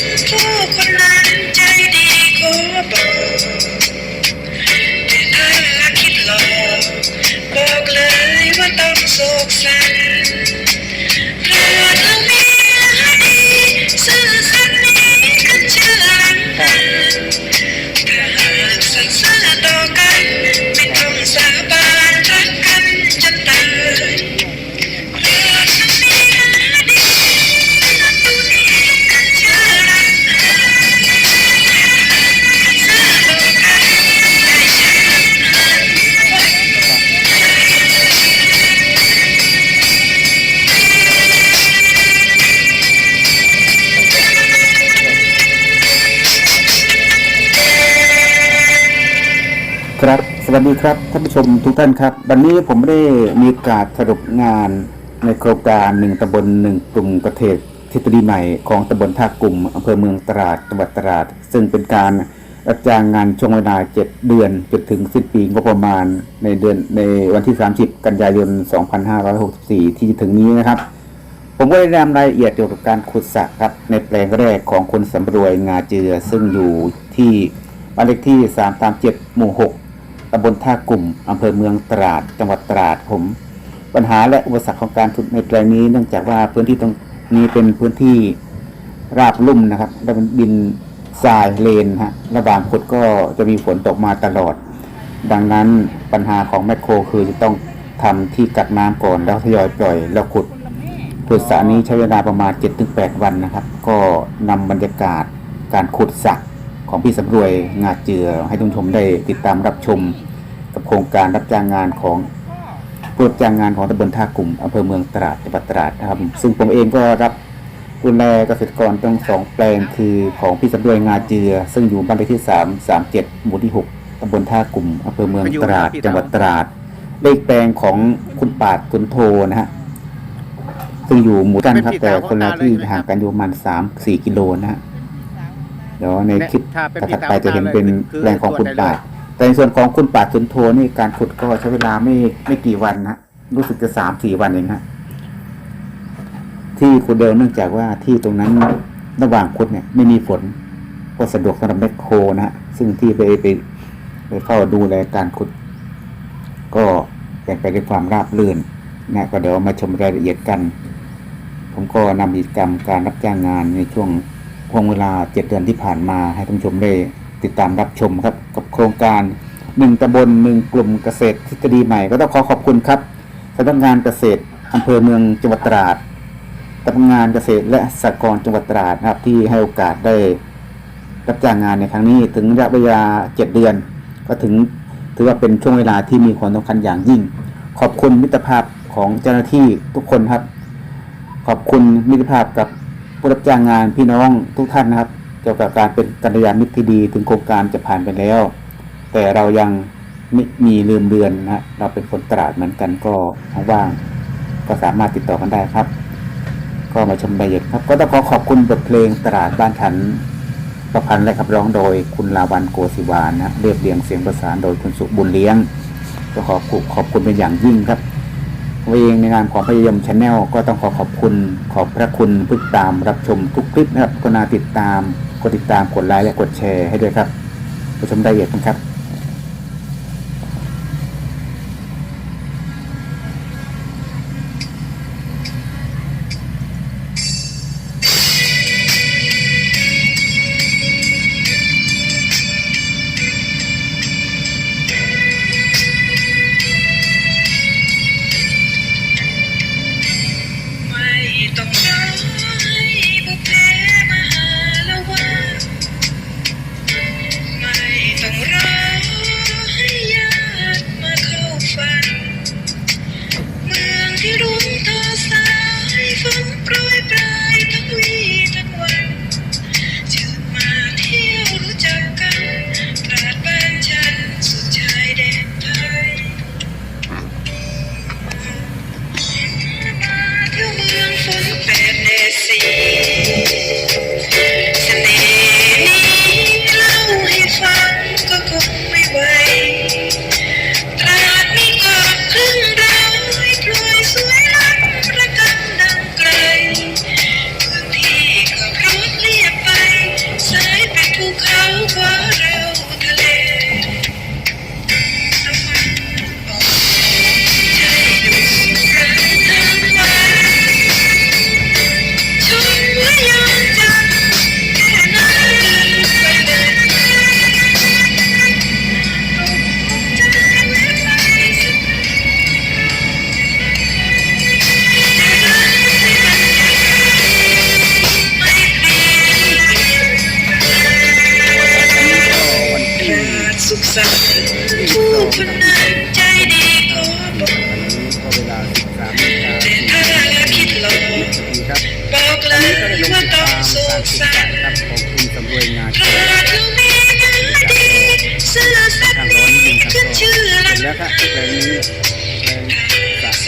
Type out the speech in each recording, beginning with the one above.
que วัสดีครับท่านผู้ชมทุกท่านครับ วันนี้ผมได้มีโอกาสสรุปงานในโครงการหนึ่งตำบลหนึ่งกลุ่มเกษตรทฤษฎีใหม่ของตำบลท่ากลุ่มอำเภอเมืองตราดจังหวัดตราด ซึ่งเป็นการรับจ้างงานช่วงเวลา 7 เดือนจนถึงสิ้นปีงบประมาณในเดือนในวันที่ 30 กันยายน 2564 ที่จะถึงนี้นะครับ ผมก็ได้นำรายละเอียดเกี่ยวกับการขุดสระครับในแปลงแรกของคุณสำรวยงาเจือ ซึ่งอยู่ที่บ้านเลขที่ 337 หมู่ 6 ตำบลท่ากลุ่มอำเภอเมืองตราด จังหวัดตราดผม ปัญหาและอุปสรรคของการขุดในแปลงนี้ เนื่องจากว่าพื้นที่ตรงนี้เป็นพื้นที่ราบลุ่มนะครับและเป็นดินทรายเลนฮะระหว่างขุดก็จะมีฝนตกมาตลอด ดังนั้นปัญหาของแมคโครคือจะต้องทำที่กักน้ำก่อนแล้วทยอยปล่อยแล้วขุดขุดสระนี้ใช้เวลาประมาณ 7-8 วันนะครับ ก็นำบรรยากาศการขุดสระ ของพี่สำรวยงาเจือให้ทุกชมได้ติดตามรับชม กับโครงการรับจ้างงานของผู้รับจ้างงานของตำบลท่ากลุ่มอำเภอเมืองตราดจังหวัดตราดนะครับ ซึ่งผมเองก็รับดูแลเกษตรกรทั้งสองแปลงคือของพี่สำรวยงาเจือ ซึ่งอยู่บ้านเลขที่3 37หมู่ที่6ตำบลท่ากลุ่มอำเภอเมืองตราดจังหวัดตราดเลขแปลงของคุณปาดตุนโทนะฮะซึ่งอยู่หมู่กันครับแต่คนละที่ห่างกันอยู่ประมาณสามสี่กิโลนะฮะ เดี๋ยวในคลิปถ้าเป็นถัดไปจะเห็นเป็นคือแปลงของคุณตรวจได้ปาดเลยแต่ในส่วนของคุณปาดจุนโทนี่การขุดก็ใช้เวลาไม่ไม่กี่วันนะรู้สึกจะสามสี่วันเองฮะที่ขุดเดิมเนื่องจากว่าที่ตรงนั้นระหว่างขุดเนี่ย ไม่มีฝนก็สะดวกสำหรับแมคโครนะฮะซึ่งที่ไปไปไปเฝ้าดูแลการขุด ก็เป็นไปด้วยความราบรื่นนะก็เดี๋ยวมาชมรายละเอียดกัน ผมก็นำกิจกรรมการรับจ้างงานในช่วง ห่วงเวลาเจ็ดเดือนที่ผ่านมาให้ท่านชมได้ติดตามรับชมครับกับโครงการหนึ่งตำบลหนึ่งกลุ่มเกษตรทฤษฎีใหม่ ก็ต้องขอขอบคุณครับสำนักงานเกษตรอำเภอเมืองจังหวัดตราดสำนักงานเกษตรและสหกรณ์จังหวัดตราดนะครับที่ให้โอกาสได้รับจ้างงานในครั้งนี้ถึงระยะเวลาเจ็ดเดือน ก็ถึงถือว่าเป็นช่วงเวลาที่มีความสำคัญอย่างยิ่ง ขอบคุณมิตรภาพของเจ้าหน้าที่ทุกคนครับ ขอบคุณมิตรภาพกับ ผู้รับจ้างงานพี่น้องทุกท่านนะครับ เกี่ยวกับการเป็นกัลยาณมิตรที่ดีถึงโครงการจะผ่านไปแล้ว แต่เรายังไม่มีลืมเลือนนะฮะเราเป็นคนตราดเหมือนกันก็ว่างก็สามารถติดต่อกันได้ครับ ก็มาชมรายละเอียดครับ ก็ต้องขอขอบคุณบทเพลงตราดบ้านฉันประพันธ์และขับร้องโดยคุณลาวันโกศิวานนะเรียบเรียงเสียงประสานโดยคุณสุบุญเลี้ยง ก็ขอขอบคุณเป็นอย่างยิ่งครับ เองในงานของพยายมชาแนลก็ต้องขอขอบคุณขอบพระคุณผู้ติดตามรับชมทุกคลิปนะครับก็นาติดตามกดติดตามกดไลค์และกดแชร์ให้ด้วยครับผู้ชมรายละเอียดกันครับ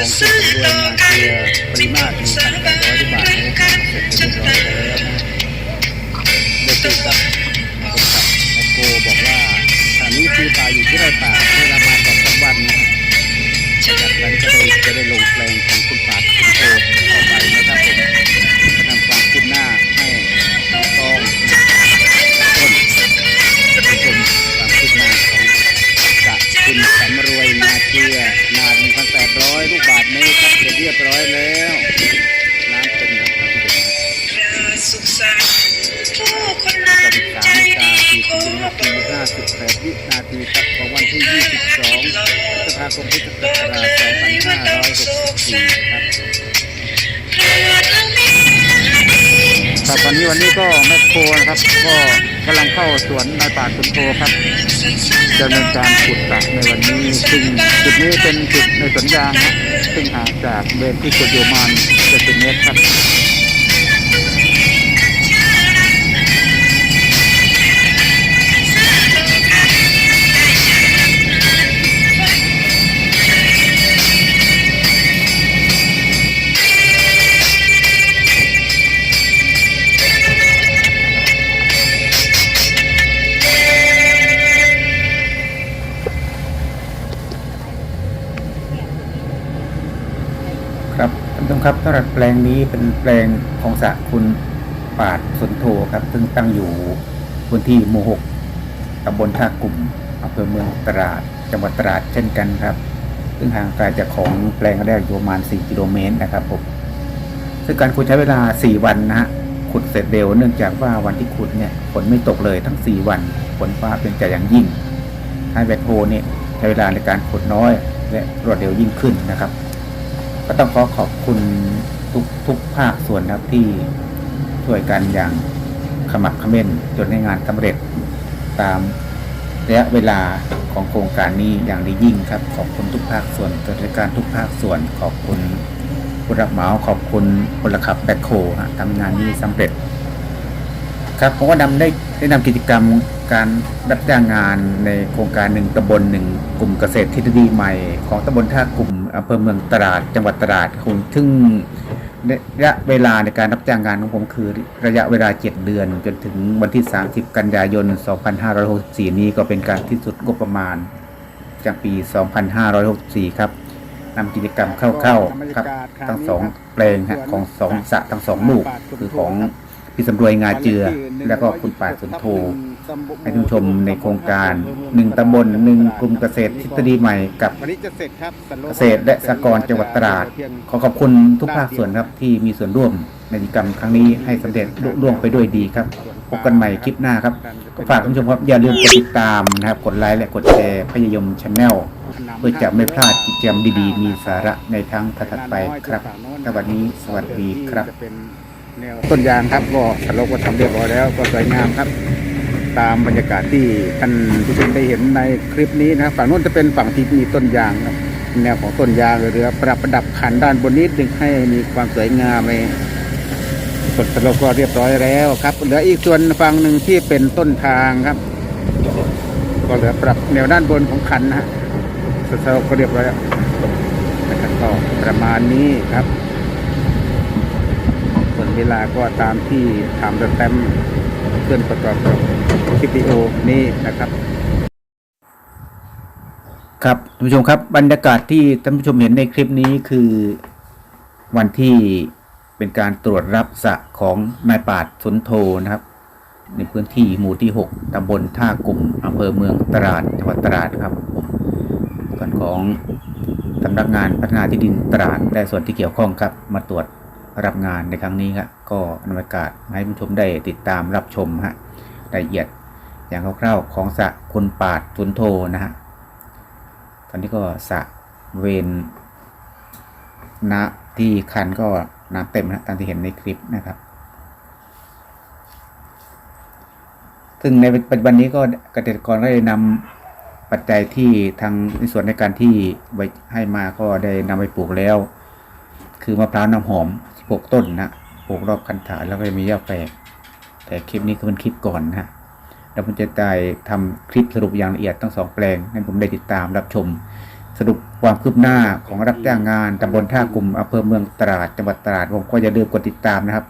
สระของคุณ คมพุทธศักราช2564ครับครับวันนี้วันนี้ก็แมคโครนะครับ ก็กำลังเข้าสวนนายป่าสุนโทครับดำเนินการขุดสระในวันนี้ซึ่งจุดนี้เป็นจุดในสวนยางนะซึ่งห่างจากเบนที่ขุดอยู่ประมาณ70เมตรครับ มครับสำหรับแปลงนี้เป็นแปลงของสระคุณปาดสนโทครับ ซึ่งตั้งอยู่พื้นที่หมู่หกตำบลท่ากลุ่มอำเภอเมืองตราด จังหวัดตราดเช่นกันครับ ซึ่งห่างไกลจากของแปลงแรกอยู่ประมาณ 4 กิโลเมตรนะครับผมซึ่งการขุดใช้เวลา 4 วันนะฮะขุดเสร็จเร็วเนื่องจากว่าวันที่ขุดเนี่ยฝนไม่ตกเลยทั้ง 4 วันฝนฟ้าเป็นใจอย่างยิ่งให้แบคโฮเนี่ยใช้เวลาในการขุดน้อย และรวดเร็วยิ่งขึ้นนะครับ ก็ต้องขอขอบคุณทุกทุกภาคส่วนครับที่ช่วยกันอย่างขมักขม้นจนให้งานสำเร็จตามระยะเวลาของโครงการนี้อย่างดียิ่งครับ ขอบคุณทุกภาคส่วนกิจการทุกภาคส่วนขอบคุณผู้รับเหมาขอบคุณพลขับแบคโคทำงานนี้สำเร็จ ครับผมก็นำได้ได้นำกิจกรรมการรับจ้างงานในโครงการหนึ่งตำบลหนึ่งกลุ่มเกษตรทฤษฎีใหม่ ของตำบลท่ากลุ่มอำเภอเมืองตราดจังหวัดตราดคุณซึ่งระยะเวลาในการรับจ้างงานของผมคือระยะเวลา 7 เดือน จนถึงวันที่ 30 กันยายน 2564 นี้ก็เป็นการที่สุดงบประมาณจากปี 2564 ครับนำกิจกรรมเข้าๆครับทั้งสองแปลงฮะของสองสะทั้งสองลูกคือของ พี่สำรวยงาเจือ แล้วก็คุณป่าสุนโทให้ท่านผู้ชมในโครงการหนึ่งตำบลหนึ่งกลุ่มเกษตรทฤษฎีใหม่กับวันนี้จะเสร็จครับสันโลเกษตรและสหกรณ์จังหวัดตราด ขอขอบคุณทุกภาคส่วนครับที่มีส่วนร่วมในกิจกรรมครั้งนี้ให้สำเร็จลุล่วงไปด้วยดีครับพบกันใหม่คลิปหน้าครับก็ฝากท่านผู้ชมครับอย่าลืมกดติดตามนะครับกดไลค์และกดแชร์พยายมชาแนลเพื่อจะไม่พลาดกิจกรรมดีๆ มีสาระในทั้งถัดๆไปครับสวัสดีสวัสดีครับจะเป็น แนวต้นยางครับก็สโลกก็ทำเรียบร้อยแล้ว ก็สวยงามครับ ตามบรรยากาศที่ท่านผู้ชมได้เห็นในคลิปนี้นะครับฝั่งนู้นจะเป็นฝั่งที่มีต้นยางครับแนวของต้นยางเรือประดับประดับขันด้านบนนี้ดึงให้มีความสวยงามในส่วนสโลกก็เรียบร้อยแล้วครับ เหลืออีกส่วนฝั่งหนึ่งที่เป็นต้นทางครับ ก็เหลือปรับแนวด้านบนของคันนะฮะส่วนสโลกก็เรียบร้อยแล้วนะครับก็ประมาณนี้ครับ เวลาก็ตามที่ทำสแตมเพื่อนประกอบกับคลิปวิดีโอนี้นะครับ ครับท่านผู้ชมครับบรรยากาศที่ท่านผู้ชมเห็นในคลิปนี้คือวันที่เป็นการตรวจรับสระของนายปาดสนโทนะครับ ในพื้นที่หมู่ที่ 6 ตำบลท่ากลุ่มอำเภอเมืองตราดจังหวัดตราดครับส่วนของสำนักงานพัฒนาที่ดินตราดและส่วนที่เกี่ยวข้องครับมาตรวจ รับงานในครั้งนี้ครับก็นำอากาศให้ผู้ชมได้ติดตามรับชมฮะรายละเอียดอย่างคร่าวๆของสะคุณปาดสุนโทนะฮะตอนนี้ก็สะเวนนะที่คันก็น้ำเต็มนะตามที่เห็นในคลิปนะครับ ซึ่งในปัจจุบันนี้ก็เกษตรกรก็ได้นำปัจจัยที่ทางในส่วนในการที่ไวให้มาก็ได้นำไปปลูกแล้ว คือมะพร้าวน้ำหอม 16ต้นนะปลูกรอบคันถาแล้วก็จะมีหญ้าแฝกแต่คลิปนี้ก็เป็นคลิปก่อนนะฮะแล้วผมจะได้ทำคลิปสรุปอย่างละเอียดทั้งสองแปลงให้ผมได้ติดตามรับชม สรุปความคืบหน้าของรับจ้างงานตำบลท่ากลุ่มอำเภอเมืองตราดจังหวัดตราดผมก็อย่าลืมกดติดตามนะครับ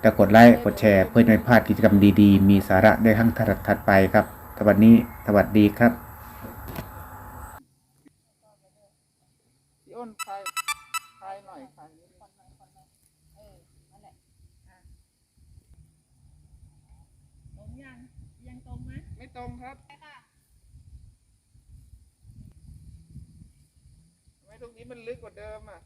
แต่กดไลค์กดแชร์เพื่อไม่พลาดกิจกรรมดีๆ มีสาระในครั้งถัดๆไปครับสวัสดีสวัสดีครับ นี้มันลึกกว่าเดิมอะ